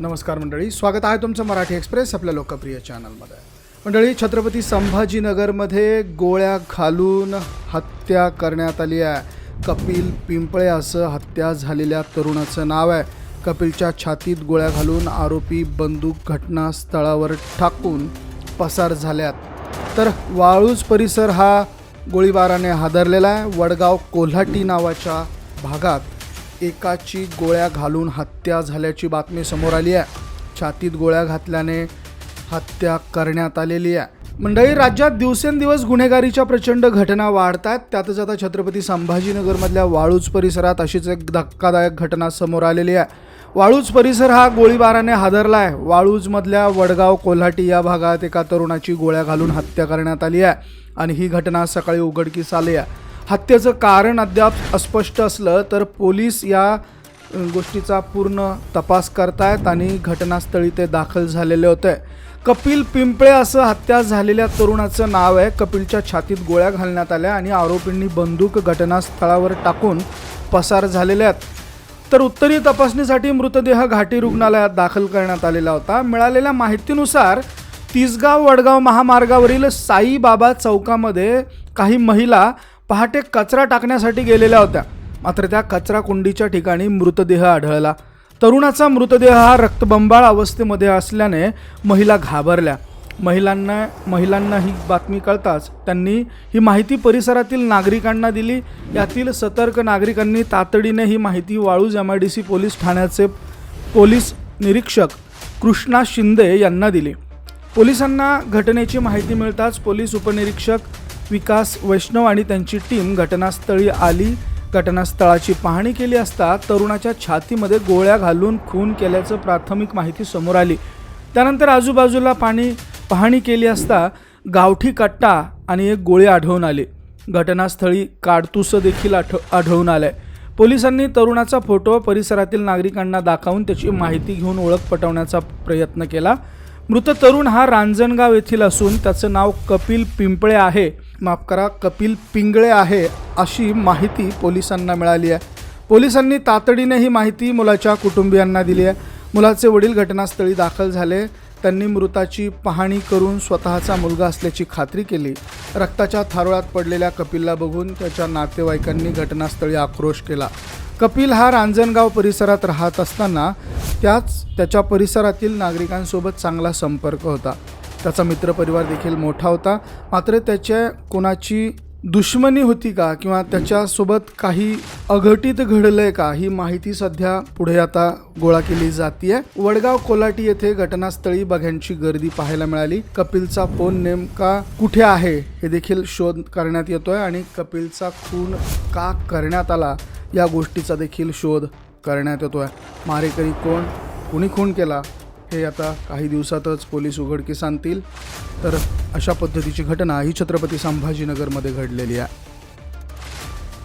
नमस्कार मंडळी स्वागत आहे तुमचं मराठी एक्सप्रेस आपल्या लोकप्रिय चॅनलमध्ये. मंडळी छत्रपती संभाजीनगरमध्ये गोळ्या घालून हत्या करण्यात आली आहे. कपिल पिंपळे असं हत्या झालेल्या तरुणाचं नाव आहे. कपिलच्या छातीत गोळ्या घालून आरोपी बंदूक घटनास्थळावर टाकून पसार झाल्यात. तर वाळूज परिसर हा गोळीबाराने हादरलेला आहे. वडगाव कोल्हाटी नावाच्या भागात एकाची गोळ्या घालून हत्या झाल्याची बातमी समोर आली आहे. छातीत गोळ्या घातल्याने हत्या करण्यात आलेली आहे. मंडळी राज्यात दिवसेंदिवस गुन्हेगारीच्या प्रचंड घटना वाढत आहेत. त्यातच आता छत्रपती संभाजीनगरमधल्या वाळूज परिसरात अशीच एक धक्कादायक घटना समोर आलेली आहे. वाळूज परिसर हा गोळीबाराने हादरला आहे. वाळूजमधल्या वडगाव कोल्हाटी या भागात एका तरुणाची गोळ्या घालून हत्या करण्यात आली आहे आणि ही घटना सकाळी उघडकीस आली आहे. हत्येचं कारण अद्याप अस्पष्ट असलं तर पोलीस या गोष्टीचा पूर्ण तपास करतायत आणि घटनास्थळी ते दाखल झालेले होते. कपिल पिंपळे असं हत्या झालेल्या तरुणाचं नाव आहे. कपिलच्या छातीत गोळ्या घालण्यात आल्या आणि आरोपींनी बंदूक घटनास्थळावर टाकून पसार झालेले आहेत. तर उत्तरीय तपासणीसाठी मृतदेह घाटी रुग्णालयात दाखल करण्यात आलेला होता. मिळालेल्या माहितीनुसार तिसगाव वडगाव महामार्गावरील साईबाबा चौकामध्ये काही महिला पहाटे कचरा टाकण्यासाठी गेलेल्या होत्या. मात्र त्या कचरा कुंडीच्या ठिकाणी मृतदेह आढळला. तरुणाचा मृतदेह हा रक्तबंबाळ अवस्थेमध्ये असल्याने महिला घाबरल्या. महिलांना महिलांना ही बातमी कळताच त्यांनी ही माहिती परिसरातील नागरिकांना दिली. यातील सतर्क नागरिकांनी तातडीने ही माहिती Waluj M I D C police ठाण्याचे पोलीस निरीक्षक कृष्णा शिंदे यांना दिली. पोलिसांना घटनेची माहिती मिळताच पोलीस उपनिरीक्षक विकास वैष्णव आणि त्यांची टीम घटनास्थळी आली. घटनास्थळाची पाहणी केली असता तरुणाच्या छातीमध्ये गोळ्या घालून खून केल्याचं प्राथमिक माहिती समोर आली. त्यानंतर आजूबाजूला पाणी पाहणी केली असता गावठी कट्टा आणि एक गोळी आढळून आली. घटनास्थळी काडतुसं देखील आठ आढळून आलंय. पोलिसांनी तरुणाचा फोटो परिसरातील नागरिकांना दाखवून त्याची माहिती घेऊन ओळख पटवण्याचा प्रयत्न केला. मृत तरुण हा रांजणगाव येथील असून त्याचं नाव कपिल पिंपळे आहे. माफ करा कपिल पिंगळे आहे अशी माहिती पोलिसांना मिळाली आहे. पोलिसांनी तातडीने ही माहिती मुलाच्या कुटुंबियांना दिली आहे. मुलाचे वडील घटनास्थळी दाखल झाले. त्यांनी मृताची पाहणी करून स्वतःचा मुलगा असल्याची खात्री केली. रक्ताच्या थारोळ्यात पडलेल्या कपिलला बघून त्याच्या नातेवाईकांनी घटनास्थळी आक्रोश केला. कपिल हा रांजणगाव परिसरात राहत असताना त्याच त्याच्या परिसरातील नागरिकांसोबत चांगला संपर्क होता. त्याचा मित्रपरिवार देखील मोठा होता. मात्र त्याच्या कोणाची दुश्मनी होती का किंवा त्याच्यासोबत काही अघटित आहे का ही माहिती सध्या पुढे आता गोळा केली जाते वडगाव कोलाटी येथे घटनास्थळी बघ्यांची गर्दी पाहायला मिळाली. कपिलचा फोन नेमका कुठे आहे हे देखील शोध करण्यात येतोय आणि कपिलचा खून का करण्यात आला या गोष्टीचा देखील शोध करण्यात येतोय. मारेकरी कोण? कुणी खून केला? हे आता काही दिवसातच पोलीस उघडकीस आणतील. तर अशा पद्धतीची घटना ही छत्रपती संभाजीनगरमध्ये घडलेली आहे.